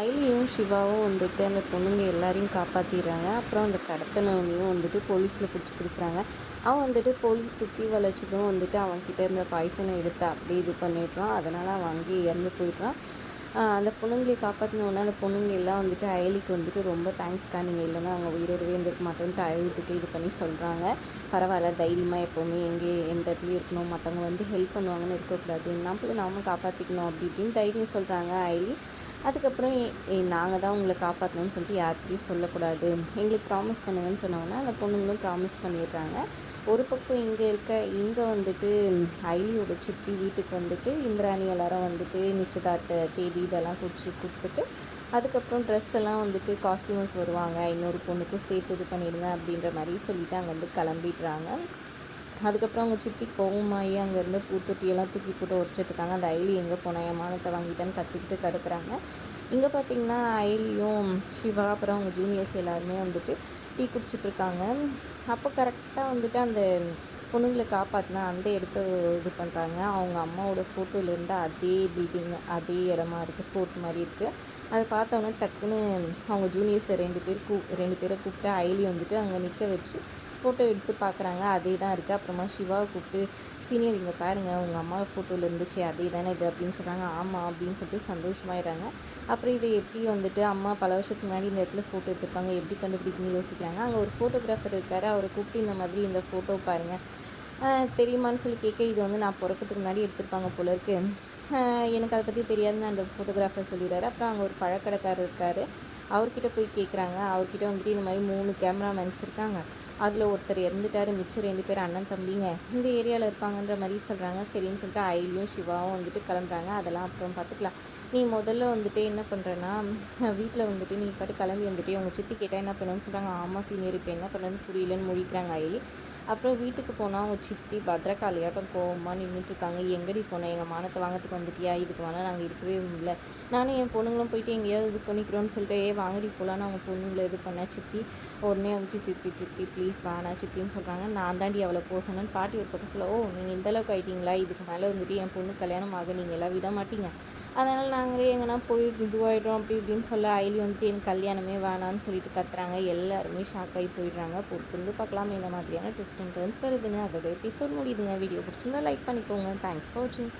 ஐலியும் சிவாவும் வந்துட்டு அந்த பொண்ணுங்க எல்லாரையும் காப்பாற்றிடுறாங்க அப்புறம் அந்த கடத்தினவனையும் வந்துட்டு போலீஸில் பிடிச்சி கொடுக்குறாங்க. அவன் வந்துட்டு போலீஸ் சுற்றி வளைச்சதும் வந்துட்டு அவன்கிட்ட இருந்த பாய்சனை எடுத்து அப்படியே இது பண்ணிடுறான். அதனால் அவன் அங்கேயே இறந்து போயிடுறான். அந்த பொண்ணுங்களை காப்பாற்றினோடனே அந்த பொண்ணுங்க எல்லாம் வந்துட்டு அயலிக்கு வந்துட்டு ரொம்ப தேங்க்ஸ்க்கா நீங்கள் இல்லைன்னா அவங்க உயிரோடவே இருந்திருக்க மாட்டோன்ட்டு அழுதுட்டு இது பண்ணி சொல்கிறாங்க பரவாயில்ல தைரியமாக எப்போவுமே எங்கே எந்த இடத்துலையும் இருக்கணும். மற்றவங்க வந்து ஹெல்ப் பண்ணுவாங்கன்னு இருக்கக்கூடாது. நம்மளும் நாம காப்பாற்றிக்கணும் அப்படி இப்படின்னு தைரியம் சொல்கிறாங்க அயலி. அதுக்கப்புறம் நாங்கள் தான் உங்களை காப்பாற்றணும்னு சொல்லிட்டு யார்கிட்டையும் சொல்லக்கூடாது. எங்களுக்கு ப்ராமிஸ் பண்ணுங்கன்னு சொன்னோன்னா அந்த பொண்ணுங்களும் ப்ராமிஸ் பண்ணிடுறாங்க. ஒரு பக்கம் இங்கே இருக்க இங்கே வந்துட்டு ஐலியோட சித்தி வீட்டுக்கு வந்துட்டு இந்திராணி எல்லாரும் வந்துட்டு நிச்சயதார்த்த தேதி இதெல்லாம் குறித்து கொடுத்துட்டு அதுக்கப்புறம் ட்ரெஸ் எல்லாம் வந்துட்டு காஸ்டியூம்ஸ் வருவாங்க. இன்னொரு பொண்ணுக்கும் சேர்த்து இது பண்ணிடுங்க அப்படின்ற மாதிரி சொல்லிவிட்டு அங்கே வந்து கிளம்பிடுறாங்க. அதுக்கப்புறம் அவங்க சித்தி கோவமாகி அங்கேருந்து பூத்தொட்டியெல்லாம் தூக்கி போட்டு உடச்சிட்ருக்காங்க. அந்த ஐலி எங்கே போனேன் என் மானத்தை வாங்கிட்டேன்னு கற்றுக்கிட்டு கிடக்குறாங்க. இங்கே பார்த்தீங்கன்னா ஐலியும் சிவா அப்புறம் அவங்க ஜூனியர்ஸ் எல்லாருமே வந்துட்டு டீ குடிச்சிட்ருக்காங்க. அப்போ கரெக்டாக வந்துட்டு அந்த பொண்ணுங்களை காப்பாற்றினா அந்த இடத்த இது பண்ணுறாங்க அவங்க அம்மாவோட ஃபோட்டோலேருந்து அதே பில்டிங் அதே இடமா இருக்குது ஃபோர்ட் மாதிரி இருக்குது அதை பார்த்தோன்னே டக்குன்னு அவங்க ஜூனியர்ஸை ரெண்டு பேர் கூ ரெண்டு பேரை கூப்பிட்டு ஐலி வந்துட்டு அங்கே நிற்க வச்சு ஃபோட்டோ எடுத்து பார்க்குறாங்க அதே தான் இருக்குது அப்புறமா சிவாவை கூப்பிட்டு சீனியர் இங்கே பாருங்கள் உங்கள் அம்மா ஃபோட்டோவில் இருந்துச்சு அதே தானே இது? அப்படின்னு சொல்கிறாங்க ஆமாம் அப்படின்னு சொல்லிட்டு சந்தோஷமாயிடுறாங்க. அப்புறம் இதை எப்படி வந்துட்டு அம்மா பல வருஷத்துக்கு முன்னாடி இந்த இடத்துல ஃபோட்டோ எடுத்திருப்பாங்க எப்படி கண்டுபிடிக்கணும்னு யோசிக்கிறாங்க. அங்கே ஒரு ஃபோட்டோகிராஃபர் இருக்கார் அவரை கூப்பிட்டு இந்த மாதிரி இந்த ஃபோட்டோ பாருங்கள் தெரியுமான்னு சொல்லி கேட்க இது வந்து நான் பிறக்கிறதுக்கு முன்னாடி எடுத்திருப்பாங்க போல இருக்கு. எனக்கு அதை பற்றி தெரியாதுன்னு அந்த ஃபோட்டோகிராஃபர் சொல்லிடுறாரு. அப்புறம் அங்கே ஒரு பழக்கடைக்காரர் இருக்கார். அவர்கிட்ட போய் கேட்குறாங்க அவர்கிட்ட வந்துட்டு இந்த மாதிரி மூணு கேமராமேன்ஸ் இருக்காங்க. அதில் ஒருத்தர் இறந்துட்டார். மிச்சம் ரெண்டு பேர் அண்ணன் தம்பிங்க. இந்த ஏரியாவில் இருப்பாங்கன்ற மாதிரி சொல்கிறாங்க சரின்னு சொல்லிட்டு ஐலியும் சிவாவும் வந்துட்டு கிளம்புறாங்க. அதெல்லாம் அப்புறம் பார்த்துக்கலாம் நீ முதல்ல வந்துட்டு என்ன பண்ணுறேன்னா வீட்டில் வந்துட்டு நீ பாட்டு கிளம்பி வந்துட்டு உங்கள் சித்தி கேட்டால் என்ன பண்ணுன்னு சொல்கிறாங்க ஆமாம் சீனியர் இப்போ என்ன பண்ணுறதுன்னு புரியலன்னு முழிக்கிறாங்க ஐலி. அப்புறம் வீட்டுக்கு போனால் அவங்க சித்தி பத்திரக்காளியாட்டம் கோவமாக நின்றுட்டுருக்காங்க எங்கடி போனேன் எங்கள் மானத்தை வாங்கிறதுக்கு வந்துட்டியா? இதுக்கு வேணால் நாங்கள் இருக்கவே முடியல. நானும் என் பொண்ணுங்களும் போயிட்டு எங்கேயாவது இது பண்ணிக்கிறோன்னு சொல்லிட்டு ஏ வாங்கடி போகலான்னு அவங்க பொண்ணுங்களை இது பண்ணேன். சித்தி உடனே வந்துட்டு சித்தி சித்தி ப்ளீஸ் வேணாம் சித்தின்னு சொல்கிறாங்க நான் தாண்டி அவளை போக சொன்னேன்னு பாட்டி ஒரு பக்கம் சொல்ல ஓ நீங்கள் இந்தளவுக்கு ஆகிட்டீங்களா இதுக்கு மேலே வந்துட்டு என் பொண்ணு கல்யாணம் ஆக நீங்கள் எல்லாம் விட மாட்டீங்க. அதனால் நாங்களே எங்கன்னா போய் இதுவாகிட்டோம் அப்படி இப்படின்னு சொல்ல ஐலி வந்துட்டு எனக்கு கல்யாணமே வேணான்னு சொல்லிட்டு கத்துறாங்க. எல்லாருமே ஷாக் ஆகி போயிடுறாங்க. பொறுத்திருந்து பார்க்கலாம். இந்த மாதிரியான ட்விஸ்ட் அண்ட் டர்ன்ஸ் வருதுன்னு அதோட எபிசோட் முடியுதுங்க. வீடியோ பிடிச்சிருந்தா லைக் பண்ணிக்கோங்க. தேங்க்ஸ் ஃபார் வாட்சிங்